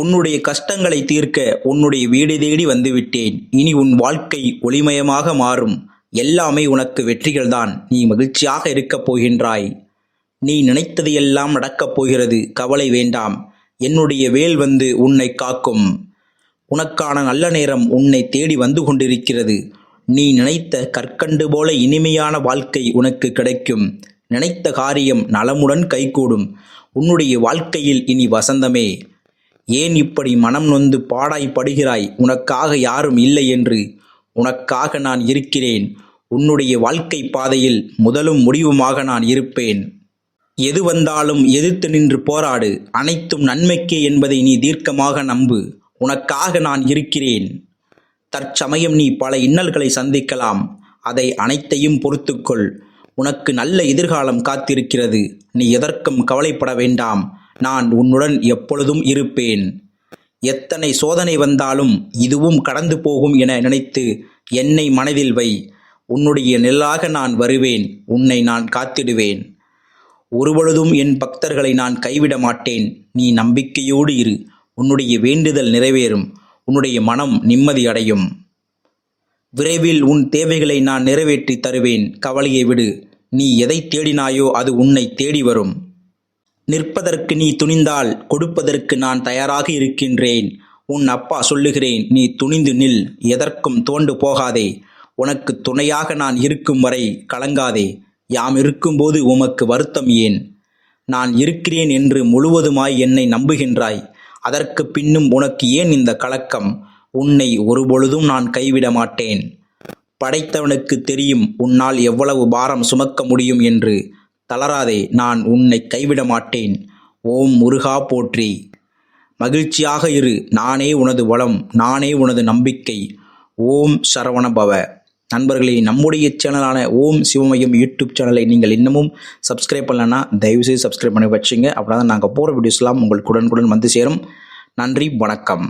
உன்னுடைய கஷ்டங்களை தீர்க்க உன்னுடைய வீடு தேடி வந்துவிட்டேன். இனி உன் வாழ்க்கை ஒளிமயமாக மாறும். எல்லாமே உனக்கு வெற்றிகள்தான். நீ மகிழ்ச்சியாக இருக்கப் போகின்றாய். நீ நினைத்தது எல்லாம் நடக்கப் போகிறது. கவலை வேண்டாம். என்னுடைய வேல் வந்து உன்னை காக்கும். உனக்கான நல்ல நேரம் உன்னை தேடி வந்து கொண்டிருக்கிறது. நீ நினைத்த கற்கண்டு போல இனிமையான வாழ்க்கை உனக்கு கிடைக்கும். நினைத்த காரியம் நலமுடன் கைகூடும். உன்னுடைய வாழ்க்கையில் இனி வசந்தமே. ஏன் இப்படி மனம் நொந்து பாடாய்ப்படுகிறாய் உனக்காக யாரும் இல்லை என்று. உனக்காக நான் இருக்கிறேன். உன்னுடைய வாழ்க்கை பாதையில் முதலும் முடிவுமாக நான் இருப்பேன். எது வந்தாலும் எதிர்த்து நின்று போராடு. அனைத்தும் நன்மைக்கே என்பதை நீ தீர்க்கமாக நம்பு. உனக்காக நான் இருக்கிறேன். தற்சமயம் நீ பல இன்னல்களை சந்திக்கலாம். அதை அனைத்தையும் பொறுத்துக்கொள். உனக்கு நல்ல எதிர்காலம் காத்திருக்கிறது. நீ எதற்கும் கவலைப்பட வேண்டாம். நான் உன்னுடன் எப்பொழுதும் இருப்பேன். எத்தனை சோதனை வந்தாலும் இதுவும் கடந்து போகும் என நினைத்து என்னை மனதில் வை. உன்னுடைய நிழலாக நான் வருவேன். உன்னை நான் காத்திடுவேன். ஒருபொழுதும் என் பக்தர்களை நான் கைவிட மாட்டேன். நீ நம்பிக்கையோடு இரு. உன்னுடைய வேண்டுதல் நிறைவேறும். உன்னுடைய மனம் நிம்மதி அடையும். விரைவில் உன் தேவைகளை நான் நிறைவேற்றி தருவேன். கவலையை விடு. நீ எதை தேடினாயோ அது உன்னை தேடி வரும். நிற்பதற்கு நீ துணிந்தால் கொடுப்பதற்கு நான் தயாராக இருக்கின்றேன். உன் அப்பா சொல்லுகிறேன் நீ துணிந்து நில் எதற்கும் தோண்டு போகாதே. உனக்கு துணையாக நான் இருக்கும் வரை கலங்காதே. யாம் இருக்கும்போது உமக்கு வருத்தம் ஏன்? நான் இருக்கிறேன் என்று முழுவதுமாய் என்னை நம்புகின்றாய். அதற்கு பின்னும் உனக்கு ஏன் இந்த கலக்கம்? உன்னை ஒருபொழுதும் நான் கைவிட மாட்டேன். படைத்தவனுக்கு தெரியும் உன்னால் எவ்வளவு பாரம் சுமக்க முடியும் என்று. தளராதே நான் உன்னை கைவிட மாட்டேன் ஓம் முருகா போற்றி. மகிழ்ச்சியாக இரு நானே உனது வளம் நானே உனது நம்பிக்கை. ஓம் சரவண பவ நண்பர்களே நம்முடைய சேனலான ஓம் சிவமயம் யூடியூப் சேனலை நீங்கள் இன்னமும் சப்ஸ்கிரைப் பண்ணலன்னா தயவுசெய்து சப்ஸ்கிரைப் பண்ணி வச்சுங்க. அப்படின்னா நாங்கள் போகிற வீடியோஸ்லாம் உங்களுக்கு உடனுக்குடன் வந்து சேரும். நன்றி வணக்கம்.